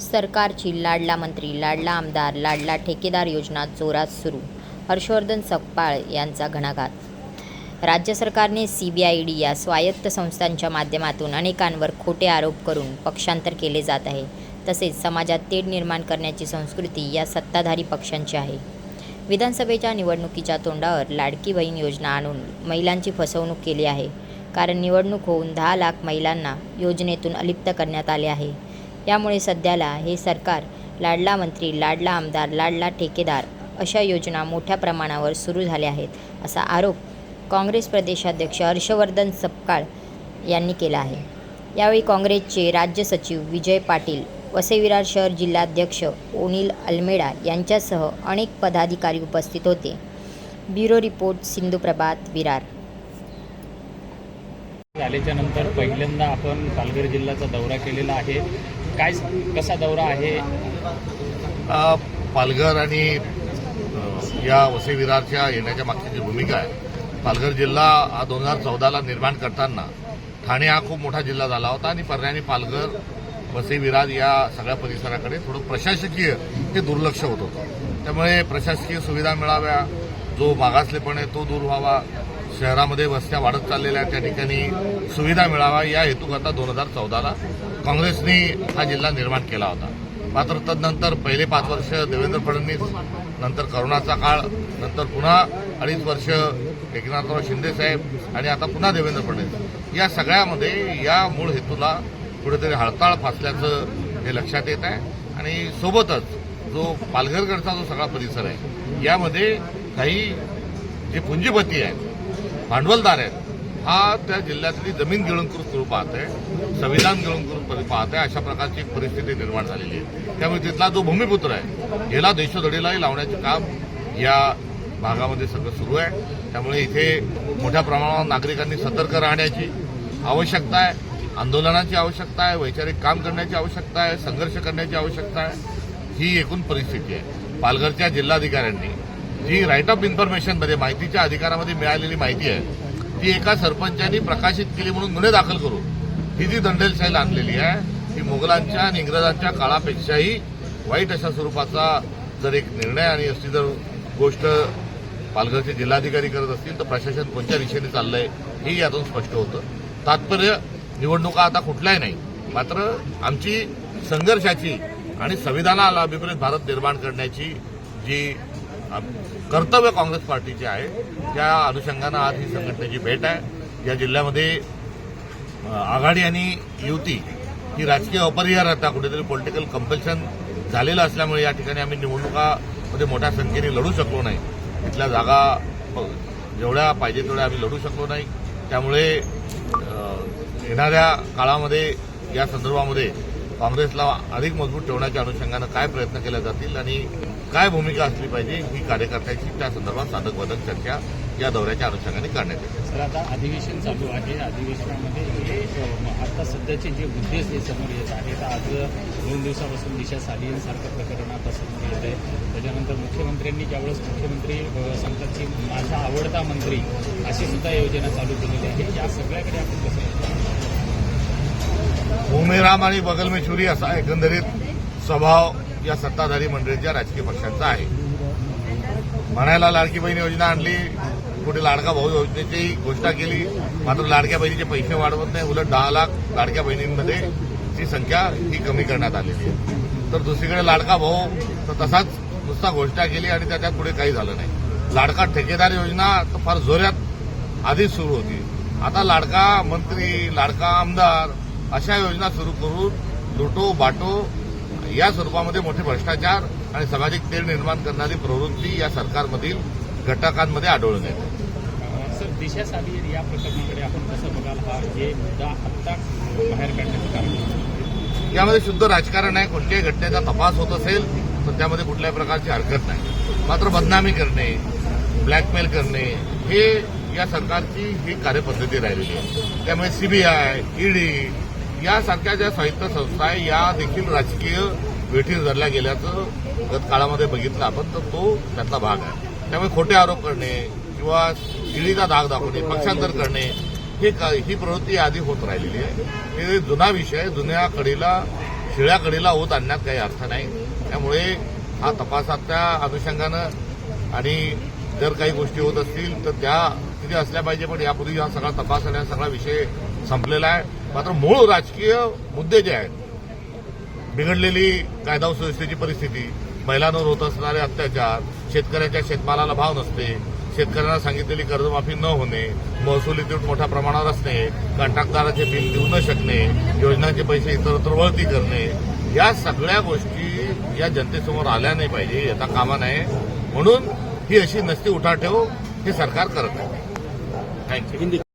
सरकारची लाडला मंत्री लाडला आमदार लाडला ठेकेदार योजना जोरात सुरू हर्षवर्धन सकपाळ यांचा घणाघात. राज्य सरकारने सी बी आय डी या स्वायत्त संस्थांच्या माध्यमातून अनेकांवर खोटे आरोप करून पक्षांतर केले जात आहे. तसेच समाजात तेढ निर्माण करण्याची संस्कृती या सत्ताधारी पक्षांची आहे. विधानसभेच्या निवडणुकीच्या तोंडावर लाडकी बहीण योजना आणून महिलांची फसवणूक केली आहे. कारण निवडणूक होऊन दहा लाख महिलांना योजनेतून अलिप्त करण्यात आले आहे. यामुळे सध्याला हे सरकार लाडला मंत्री लाडला आमदार लाडला ठेकेदार अशा योजना मोठ्या प्रमाणावर सुरू झाल्या आहेत असा आरोप काँग्रेस प्रदेशाध्यक्ष हर्षवर्धन सपकाळ यांनी केला आहे. यावेळी काँग्रेसचे राज्य सचिव विजय पाटील वसई विरार शहर जिल्हाध्यक्ष ओनिल अल्मेडा यांच्यासह अनेक पदाधिकारी उपस्थित होते. Bureau report Sindhu Prabhat Virar. झाल्याच्यानंतर पहिल्यांदा आपण पालघर जिल्ह्याचा दौरा केलेला आहे. काय कसा दौरा आहे? पालघर आणि या वसई विरारच्या येण्याच्या मागची जी भूमिका आहे पालघर जिल्हा हा दोन हजार चौदाला निर्माण करताना ठाणे हा खूप मोठा जिल्हा झाला होता आणि पर्यायाने पालघर वसई विरार या सगळ्या परिसराकडे थोडं प्रशासकीय हे दुर्लक्ष होत होतं. त्यामुळे प्रशासकीय सुविधा मिळाव्या जो मागासलेपण आहे तो दूर व्हावा शहरामध्ये वस्त्या वाढत चाललेल्या त्या ठिकाणी सुविधा मिळावा या हेतूकरता दोन हजार चौदाला काँग्रेसने हा जिल्हा निर्माण केला होता. मात्र तदनंतर पहिले पाच वर्ष देवेंद्र फडणवीस नंतर करोनाचा काळ नंतर पुन्हा अडीच वर्ष एकनाथराव शिंदे साहेब आणि आता पुन्हा देवेंद्र फडणवीस. या सगळ्यामध्ये या मूळ हेतूला कुठेतरी हळताळ फासल्याचं हे लक्षात येत आहे आणि सोबतच जो पालघरकडचा जो सगळा परिसर आहे यामध्ये काही जे पुंजीपती आहेत भांडवलदार आहेत. हा त्या जिल्ह्यातली जमीन गिळंकृत करून पाहत आहे संविधान गिळंकृत करू पाहत आहे अशा प्रकारची एक परिस्थिती निर्माण झालेली आहे. त्यामुळे तिथला जो भूमिपुत्र आहे याला देशोधडीलाही लावण्याचे काम या भागामध्ये सगळं सुरू आहे. त्यामुळे इथे मोठ्या प्रमाणावर नागरिकांनी सतर्क राहण्याची आवश्यकता आहे आंदोलनाची आवश्यकता आहे वैचारिक काम करण्याची आवश्यकता आहे संघर्ष करण्याची आवश्यकता आहे. ही एकूण परिस्थिती आहे. पालघरच्या जिल्हाधिकाऱ्यांनी जी राईट ऑफ इन्फॉर्मेशनमध्ये माहितीच्या अधिकारामध्ये मिळालेली माहिती आहे ती एका सरपंचांनी प्रकाशित केली म्हणून गुन्हे दाखल करू ही जी दंडेलशाही आणलेली आहे ती मोगलांच्या आणि इंग्रजांच्या काळापेक्षाही वाईट अशा स्वरूपाचा जर एक निर्णय आणि अशी जर गोष्ट पालघरचे जिल्हाधिकारी करत असतील तर प्रशासन कोणत्या दिशेने चाललंय हे यातून स्पष्ट होतं. तात्पर्य निवडणुका आता कुठल्याही नाही मात्र आमची संघर्षाची आणि संविधानाला विपरीत भारत निर्माण करण्याची जी कर्तव्य काँग्रेस पार्टीचे आहे. त्या अनुषंगानं आज ही संघटनेची भेट आहे. या जिल्ह्यामध्ये आघाडी आणि युती ही राजकीय अपरिहार्यता कुठेतरी पॉलिटिकल कंपल्शन झालेलं असल्यामुळे या ठिकाणी आम्ही निवडणुकामध्ये मोठ्या संख्येने लढू शकलो नाही. इथल्या जागा जेवढ्या पाहिजे तेवढ्या आम्ही लढू शकलो नाही. त्यामुळे येणाऱ्या काळामध्ये या संदर्भामध्ये काँग्रेसला अधिक मजबूत ठेवण्याच्या अनुषंगानं काय प्रयत्न केले जातील आणि काय भूमिका असली पाहिजे ही कार्यकर्त्याची त्या संदर्भात साधक बाधक चर्चा या दौऱ्याच्या अनुषंगाने करण्यात येते. सर आता अधिवेशन चालू आहे. अधिवेशनामध्ये हे आता सध्याचे जे मुद्दे जे समोर येत आहेत. आज दोन दिवसापासून दिशा सालियनसारखं प्रकरण आता समोर येत आहे त्याच्यानंतर मुख्यमंत्र्यांनी ज्यावेळेस मुख्यमंत्री सांगतात की माझा आवडता मंत्री अशी सुद्धा योजना चालू केलेली आहे. या सगळ्याकडे आपण कसं? भूमिराम आणि बगलमेश्वरी असा एकंदरीत स्वभाव या सत्ताधारी मंडळीच्या राजकीय पक्षांचा आहे. म्हणायला लाडकी बहीण योजना आणली कुठे लाडका भाऊ योजनेची घोषणा केली मात्र लाडक्या बहिणीचे पैसे वाढवत नाही उलट दहा लाख लाडक्या बहिणींमध्ये ची संख्या ही कमी करण्यात आलेली आहे. तर दुसरीकडे लाडका भाऊ तर तसाच नुसता घोषणा केली आणि त्याच्यात पुढे काही झालं नाही. लाडका ठेकेदार योजना तर फार जोरात आधीच सुरू होती. आता लाडका मंत्री लाडका आमदार अशा योजना सुरू करून लुटो बाटो या स्वरूपामध्ये मोठे भ्रष्टाचार आणि सामाजिक तेढ निर्माण करणारी प्रवृत्ती या सरकारमधील घटकांमध्ये आढळून येते. सर दिशा या प्रकरणाकडे आपण कसं बघाल? हा हे मुद्दा आत्ता बाहेर काढण्याचं कारण? यामध्ये शुद्ध राजकारण आहे कोणत्याही घटनेचा तपास होत असेल तर त्यामध्ये कुठल्याही प्रकारची हरकत नाही. मात्र बदनामी करणे ब्लॅकमेल करणे हे या सरकारची ही कार्यपद्धती राहिलेली आहे. त्यामुळे सीबीआय ईडी यासारख्या ज्या साहित्य संस्था आहे या देखील राजकीय वेठीस धरल्या गेल्याचं गत काळामध्ये बघितलं आपण तर तो त्यातला भाग आहे. त्यामुळे खोटे आरोप करणे किंवा शिळीचा दाग दाखवणे पक्षांतर करणे हे का- ही प्रवृत्ती आधी होत राहिलेली आहे. हे जुना विषय जुन्या कडीला शिळ्या कडीला होत आणण्यात काही अर्थ नाही. त्यामुळे हा तपासातल्या अनुषंगानं आणि जर काही गोष्टी होत असतील तर त्या तिथे असल्या पाहिजे पण यापूर्वी हा सगळा तपास आणि हा सगळा विषय संपलेला आहे. मात्र मूळ राजकीय मुद्दे जे आहेत बिघडलेली कायदा सुव्यवस्थेची परिस्थिती महिलांवर होत असणारे अत्याचार शेतकऱ्याच्या शेतमालाला भाव नसते शेतकऱ्यांना सांगितलेली कर्जमाफी न होणे महसुली तूट मोठ्या प्रमाणावर असणे कंत्राटदाराचे बिल देऊ न शकणे योजनांचे पैसे इतरत्र वळती करणे या सगळ्या गोष्टी या जनतेसमोर आल्या नाही पाहिजे येता कामा नये. म्हणून ही अशी नसती उठाठेव हे सरकार करत आहे. थँक्यू